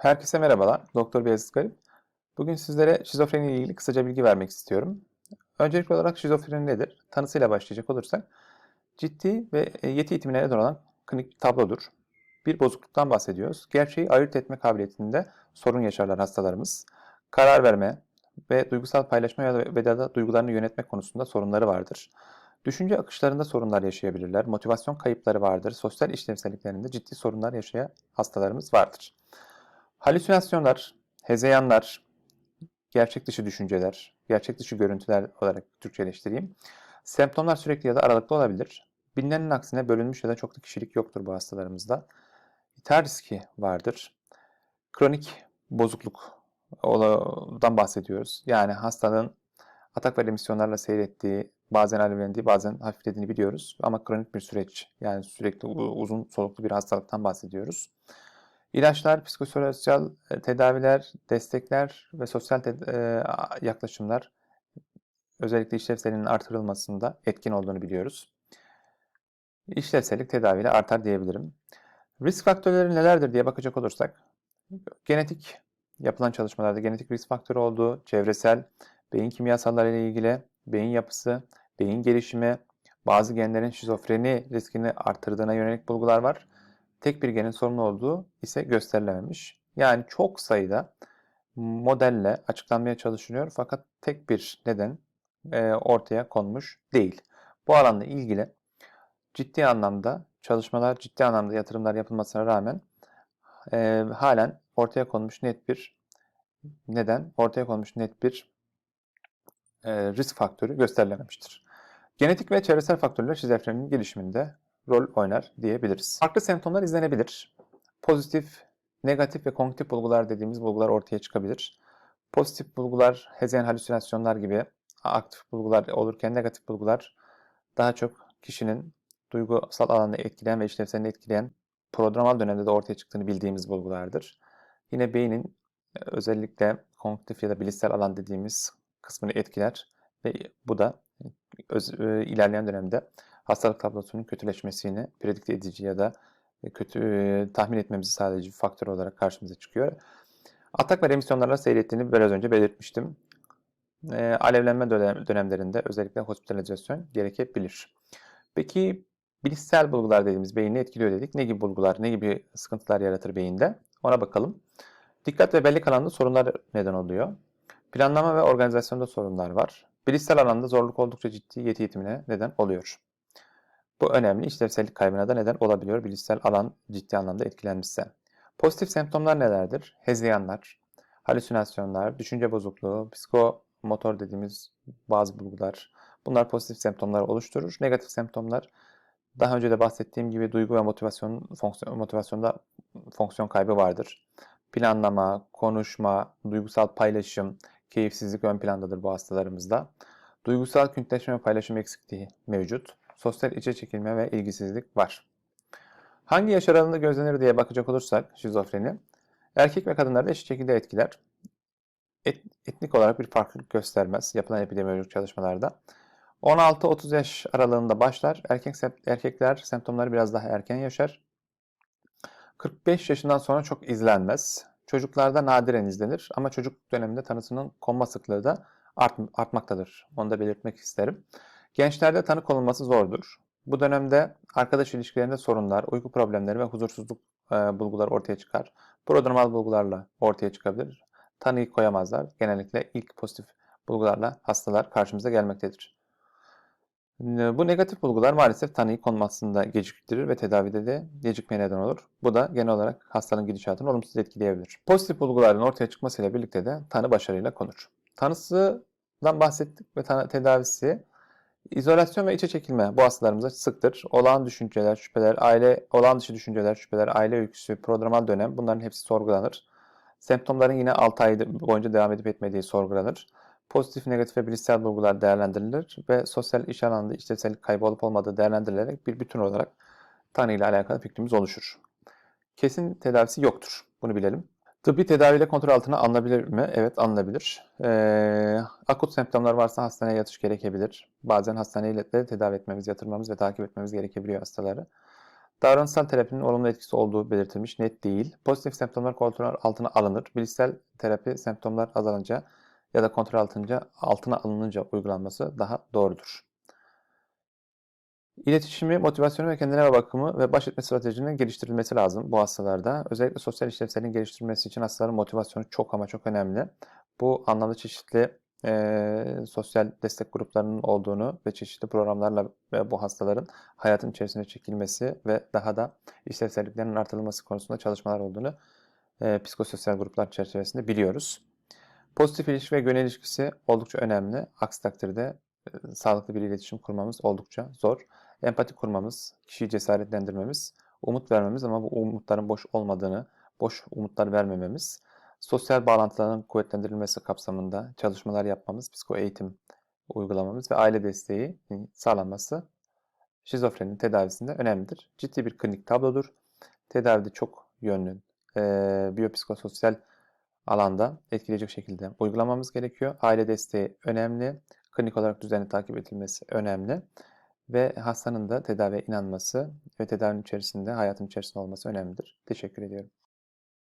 Herkese merhabalar. Doktor Beyazıt Garip. Bugün sizlere şizofreni ile ilgili kısaca bilgi vermek istiyorum. Öncelikli olarak şizofreni nedir? Tanısıyla başlayacak olursak, ciddi ve e, yeti eğitimine neden olan klinik tablodur. Bir bozukluktan bahsediyoruz. Gerçeği ayırt etme kabiliyetinde sorun yaşarlar hastalarımız. Karar verme ve duygusal paylaşma ya da duygularını yönetmek konusunda sorunları vardır. Düşünce akışlarında sorunlar yaşayabilirler. Motivasyon kayıpları vardır. Sosyal işlevselliklerinde ciddi sorunlar yaşayan hastalarımız vardır. Halüsinasyonlar, hezeyanlar, gerçek dışı düşünceler, gerçek dışı görüntüler olarak Türkçeleştireyim. Semptomlar sürekli ya da aralıklı olabilir. Bilinenin aksine bölünmüş ya da çoklu kişilik yoktur bu hastalarımızda. İthal riski vardır. Kronik bozukluktan bahsediyoruz. Yani hastalığın atak ve remisyonlarla seyrettiği, bazen alevlendiği, bazen hafiflediğini biliyoruz. Ama kronik bir süreç, yani sürekli uzun soluklu bir hastalıktan bahsediyoruz. İlaçlar, psikososyal e, tedaviler, destekler ve sosyal e, yaklaşımlar özellikle işlevselliğinin artırılmasında etkin olduğunu biliyoruz. İşlevsellik tedaviyle artar diyebilirim. Risk faktörleri nelerdir diye bakacak olursak, genetik yapılan çalışmalarda genetik risk faktörü olduğu, çevresel, beyin kimyasalları ile ilgili, beyin yapısı, beyin gelişimi, bazı genlerin şizofreni riskini artırdığına yönelik bulgular var tek bir genin sorumlu olduğu ise gösterilememiş. Yani çok sayıda modelle açıklanmaya çalışılıyor fakat tek bir neden e, ortaya konmuş değil. Bu alanla ilgili ciddi anlamda çalışmalar, ciddi anlamda yatırımlar yapılmasına rağmen e, halen ortaya konmuş net bir neden, ortaya konmuş net bir e, risk faktörü gösterilememiştir. Genetik ve çevresel faktörler şizofreninin gelişiminde rol oynar diyebiliriz. Farklı semptomlar izlenebilir. Pozitif, negatif ve kognitif bulgular dediğimiz bulgular ortaya çıkabilir. Pozitif bulgular, hezeyan halüsinasyonlar gibi aktif bulgular olurken negatif bulgular daha çok kişinin duygusal alanda etkileyen ve işlevselini etkileyen prodromal dönemde de ortaya çıktığını bildiğimiz bulgulardır. Yine beynin özellikle kognitif ya da bilişsel alan dediğimiz kısmını etkiler ve bu da öz, e, ilerleyen dönemde hastalık tablosunun kötüleşmesini predikte edici ya da e, kötü e, tahmin etmemizi sağlayıcı bir faktör olarak karşımıza çıkıyor. Atak ve remisyonlarla seyrettiğini biraz önce belirtmiştim. E, alevlenme dönem, dönemlerinde özellikle hospitalizasyon gerekebilir. Peki bilişsel bulgular dediğimiz beyni etkiliyor dedik. Ne gibi bulgular, ne gibi sıkıntılar yaratır beyinde? Ona bakalım. Dikkat ve belli alanında sorunlar neden oluyor. Planlama ve organizasyonda sorunlar var. Bilişsel alanda zorluk oldukça ciddi yeti yetimine neden oluyor. Bu önemli işlevsellik kaybına da neden olabiliyor bilişsel alan ciddi anlamda etkilenmişse. Pozitif semptomlar nelerdir? Hezeyanlar, halüsinasyonlar, düşünce bozukluğu, psikomotor dediğimiz bazı bulgular. Bunlar pozitif semptomlar oluşturur. Negatif semptomlar daha önce de bahsettiğim gibi duygu ve motivasyon fonksiyon, motivasyonda fonksiyon kaybı vardır. Planlama, konuşma, duygusal paylaşım, keyifsizlik ön plandadır bu hastalarımızda. Duygusal küntleşme ve paylaşım eksikliği mevcut sosyal içe çekilme ve ilgisizlik var. Hangi yaş aralığında gözlenir diye bakacak olursak şizofreni, erkek ve kadınlarda eşit şekilde etkiler. Et, etnik olarak bir farklılık göstermez yapılan epidemiolojik çalışmalarda. 16-30 yaş aralığında başlar. Erkek erkekler semptomları biraz daha erken yaşar. 45 yaşından sonra çok izlenmez. Çocuklarda nadiren izlenir ama çocuk döneminde tanısının konma sıklığı da art, artmaktadır. Onu da belirtmek isterim. Gençlerde tanı konulması zordur. Bu dönemde arkadaş ilişkilerinde sorunlar, uyku problemleri ve huzursuzluk e, bulgular ortaya çıkar. Prodromal bulgularla ortaya çıkabilir. Tanıyı koyamazlar. Genellikle ilk pozitif bulgularla hastalar karşımıza gelmektedir. Bu negatif bulgular maalesef tanıyı konmasında geciktirir ve tedavide de gecikmeye neden olur. Bu da genel olarak hastanın gidişatını olumsuz etkileyebilir. Pozitif bulguların ortaya çıkmasıyla birlikte de tanı başarıyla konur. Tanısından bahsettik ve tedavisi İzolasyon ve içe çekilme bu hastalarımızda sıktır. Olağan düşünceler, şüpheler, aile, olağan dışı düşünceler, şüpheler, aile öyküsü, prodromal dönem bunların hepsi sorgulanır. Semptomların yine 6 ay boyunca devam edip etmediği sorgulanır. Pozitif, negatif ve bilişsel bulgular değerlendirilir ve sosyal iş alanında işlevsellik kaybı olup olmadığı değerlendirilerek bir bütün olarak tanı ile alakalı fikrimiz oluşur. Kesin tedavisi yoktur. Bunu bilelim. Tıbbi tedaviyle kontrol altına alınabilir mi? Evet alınabilir. Ee, akut semptomlar varsa hastaneye yatış gerekebilir. Bazen hastaneyle de tedavi etmemiz, yatırmamız ve takip etmemiz gerekebiliyor hastaları. Davranışsal terapinin olumlu etkisi olduğu belirtilmiş, net değil. Pozitif semptomlar kontrol altına alınır. Bilişsel terapi semptomlar azalınca ya da kontrol altınca, altına alınınca uygulanması daha doğrudur. İletişimi, motivasyonu ve kendine bakımı ve baş etme stratejinin geliştirilmesi lazım bu hastalarda. Özellikle sosyal işlevselliğin geliştirilmesi için hastaların motivasyonu çok ama çok önemli. Bu anlamda çeşitli e, sosyal destek gruplarının olduğunu ve çeşitli programlarla ve bu hastaların hayatın içerisine çekilmesi ve daha da işlevselliklerinin artırılması konusunda çalışmalar olduğunu e, psikososyal gruplar çerçevesinde biliyoruz. Pozitif ilişki ve güven ilişkisi oldukça önemli. Aksi takdirde e, sağlıklı bir iletişim kurmamız oldukça zor. Empati kurmamız, kişiyi cesaretlendirmemiz, umut vermemiz ama bu umutların boş olmadığını, boş umutlar vermememiz, sosyal bağlantıların kuvvetlendirilmesi kapsamında çalışmalar yapmamız, psiko eğitim uygulamamız ve aile desteği sağlanması şizofrenin tedavisinde önemlidir. Ciddi bir klinik tablodur. Tedavide çok yönlü, e, biyopsikososyal alanda etkileyecek şekilde uygulamamız gerekiyor. Aile desteği önemli. Klinik olarak düzenli takip edilmesi önemli. Ve hastanın da tedaviye inanması ve tedavinin içerisinde, hayatın içerisinde olması önemlidir. Teşekkür ediyorum.